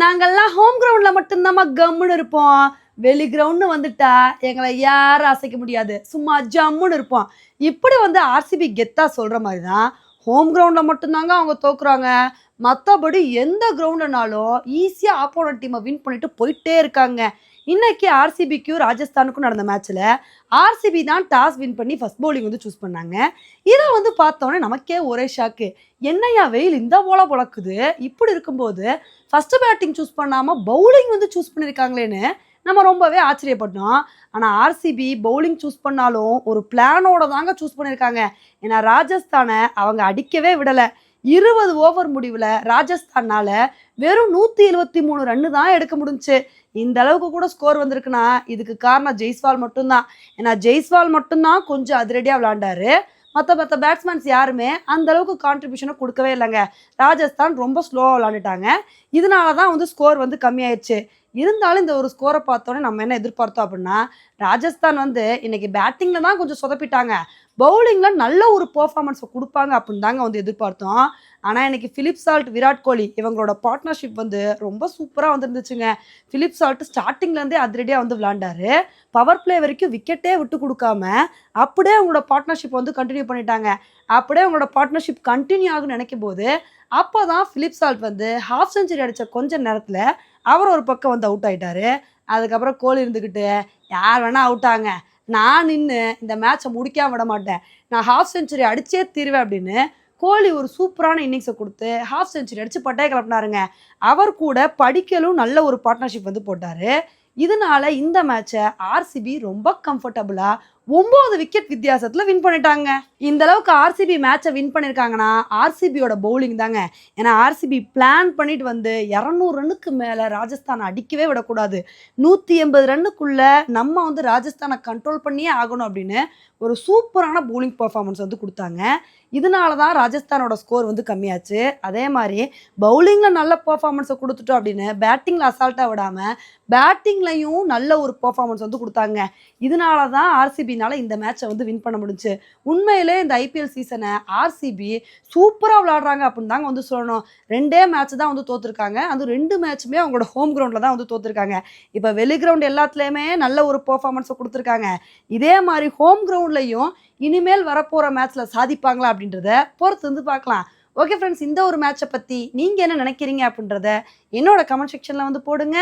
நாங்கள்லாம் ஹோம் கிரவுண்டில் மட்டும்தாம்மா கம்முன்னு இருப்போம். வெளி கிரவுண்ட்னு வந்துட்டா எங்களை யாரும் அசைக்க முடியாது. சும்மா ஜம்முன்னு இருப்போம். இப்படி வந்து ஆர்சிபி கெத்தா சொல்ற மாதிரி தான் ஹோம் கிரவுண்டில் மட்டும்தாங்க அவங்க தோக்குறாங்க. மற்றபடி எந்த கிரவுண்டுனாலும் ஈஸியாக ஆப்போனட் டீமை வின் பண்ணிட்டு போயிட்டே இருக்காங்க. இன்னைக்கு ஆர்சிபிக்கும் ராஜஸ்தானுக்கும் நடந்த மேட்ச்சில் ஆர்சிபி தான் டாஸ் வின் பண்ணி ஃபஸ்ட் பவுலிங் வந்து சூஸ் பண்ணாங்க. இதை வந்து பார்த்தோன்னே நமக்கே ஒரே ஷாக்கு என்னையா வெயில் இந்த போல பழக்குது. இப்படி இருக்கும்போது ஃபஸ்ட்டு பேட்டிங் சூஸ் பண்ணாமல் பவுலிங் வந்து சூஸ் பண்ணியிருக்காங்களேன்னு நம்ம ரொம்பவே ஆச்சரியப்பட்டோம். ஆனால் ஆர்சிபி பவுலிங் சூஸ் பண்ணாலும் ஒரு பிளானோட தாங்க சூஸ் பண்ணியிருக்காங்க ஏன்னா ராஜஸ்தானை அவங்க அடிக்கவே விடலை. இருபது ஓவர் முடிவில் ராஜஸ்தானால் வெறும் நூற்றி எழுபத்தி மூணு ரன்னு தான் எடுக்க முடிஞ்சுச்சு இந்த அளவுக்கு கூட ஸ்கோர் வந்திருக்குன்னா இதுக்கு காரணம் ஜெய்ஸ்வால் மட்டும்தான். ஏன்னா ஜெய்ஸ்வால் மட்டும்தான் கொஞ்சம் அதிரடியாக விளாண்டாரு மற்ற மற்ற பேட்ஸ்மேன்ஸ் யாருமே அந்த அளவுக்கு கான்ட்ரிபியூஷனை கொடுக்கவே இல்லைங்க. ராஜஸ்தான் ரொம்ப ஸ்லோவாக விளாண்டுட்டாங்க இதனால தான் வந்து ஸ்கோர் வந்து கம்மியாயிடுச்சு இருந்தாலும் இந்த ஒரு ஸ்கோரை பார்த்தோன்னே நம்ம என்ன எதிர்பார்த்தோம் அப்படின்னா ராஜஸ்தான் வந்து இன்னைக்கு பேட்டிங்கில் தான் கொஞ்சம் சொதப்பிட்டாங்க. பவுலிங்கில் நல்ல ஒரு பர்ஃபார்மன்ஸை கொடுப்பாங்க அப்படின்னு தாங்க வந்து எதிர்பார்த்தோம். ஆனால் இன்னைக்கு ஃபிலிப் சால்ட் விராட் கோலி இவங்களோட பார்ட்னர்ஷிப் வந்து ரொம்ப சூப்பராக வந்துருந்துச்சுங்க. ஃபிலிப் சால்ட் ஸ்டார்டிங்லேருந்தே அதிரடியாக வந்து விளாண்டாரு பவர் பிளே வரைக்கும் விக்கெட்டே விட்டு கொடுக்காம அப்படியே அவங்களோட பார்ட்னர்ஷிப் வந்து கண்டினியூ பண்ணிட்டாங்க. அப்படியே அவங்களோட பார்ட்னர்ஷிப் கண்டினியூ ஆகும்னு நினைக்கும் போது அப்போ தான் ஃபிலிப் சால்ட் வந்து ஹாஃப் செஞ்சுரி அடித்த கொஞ்ச நேரத்தில் அவர் ஒரு பக்கம் வந்து அவுட் ஆகிட்டாரு அதுக்கப்புறம் கோலி இருந்துக்கிட்டு யார் வேணால் அவுட் ஆங்க. நான் நின்று இந்த மேட்சை முடிக்காம விட மாட்டேன். நான் ஹாஃப் செஞ்சுரி அடிச்சே தீருவேன் அப்படின்னு கோலி ஒரு சூப்பரான இன்னிங்ஸை கொடுத்து ஹாஃப் செஞ்சுரி அடித்து பட்டையை கிளப்பினாருங்க. அவர் கூட படிக்கலும் நல்ல ஒரு பார்ட்னர்ஷிப் வந்து போட்டார். இதனால இந்த மேட்சை ஆர்சிபி ரொம்ப கம்ஃபர்டபுளாக ஒன்பது விக்கெட் வித்தியாசத்தில் வின் பண்ணிட்டாங்க. இந்த அளவுக்கு ஆர்சிபி மேட்சை வின் பண்ணியிருக்காங்கன்னா ஆர்சிபியோட பவுலிங் தாங்க. ஏன்னா ஆர்சிபி பிளான் பண்ணிட்டு வந்து இரநூறு ரன்னுக்கு மேலே ராஜஸ்தானை அடிக்கவே விடக்கூடாது. நூற்றி எண்பது ரன்னுக்குள்ள நம்ம வந்து ராஜஸ்தானை கண்ட்ரோல் பண்ணியே ஆகணும் அப்படின்னு ஒரு சூப்பரான பவுலிங் பர்ஃபார்மன்ஸ் வந்து கொடுத்தாங்க. இதனால தான் ராஜஸ்தானோட ஸ்கோர் வந்து கம்மியாச்சு. அதே மாதிரி பவுலிங்கில் நல்ல பர்ஃபார்மன்ஸை கொடுத்துட்டோம் அப்படின்னு பேட்டிங்கில் அசால்ட்டாக விடாமல் பேட்டிங்லையும் நல்ல ஒரு பர்ஃபார்மன்ஸ் வந்து கொடுத்தாங்க. இதனால தான் ஆர்சிபி ஆர்சிபினால இந்த மேட்சை வந்து வின் பண்ண முடிஞ்சு. உண்மையிலே இந்த ஐபிஎல் சீசனை ஆர்சிபி சூப்பராக விளாடுறாங்க அப்படின்னு தாங்க வந்து சொல்லணும். ரெண்டே மேட்ச் தான் வந்து தோத்துருக்காங்க. அது ரெண்டு மேட்சுமே அவங்களோட ஹோம் கிரவுண்டில் தான் வந்து தோத்துருக்காங்க. இப்போ வெளி கிரவுண்ட் எல்லாத்துலேயுமே நல்ல ஒரு பர்ஃபார்மன்ஸை கொடுத்துருக்காங்க. இதே மாதிரி ஹோம் கிரவுண்ட்லையும் இனிமேல் வரப்போகிற மேட்ச்சில் சாதிப்பாங்களா அப்படின்றத பொறுத்து வந்து பார்க்கலாம். ஓகே ஃப்ரெண்ட்ஸ் இந்த ஒரு மேட்சை பற்றி நீங்கள் என்ன நினைக்கிறீங்க அப்படின்றத என்னோட கமெண்ட் செக்ஷனில் வந்து போடுங்க.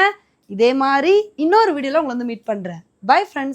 இதே மாதிரி இன்னொரு வீடியோவில் உங்களை வந்து மீட் பண்ணுறேன் பை ஃப்ரெண்ட்ஸ்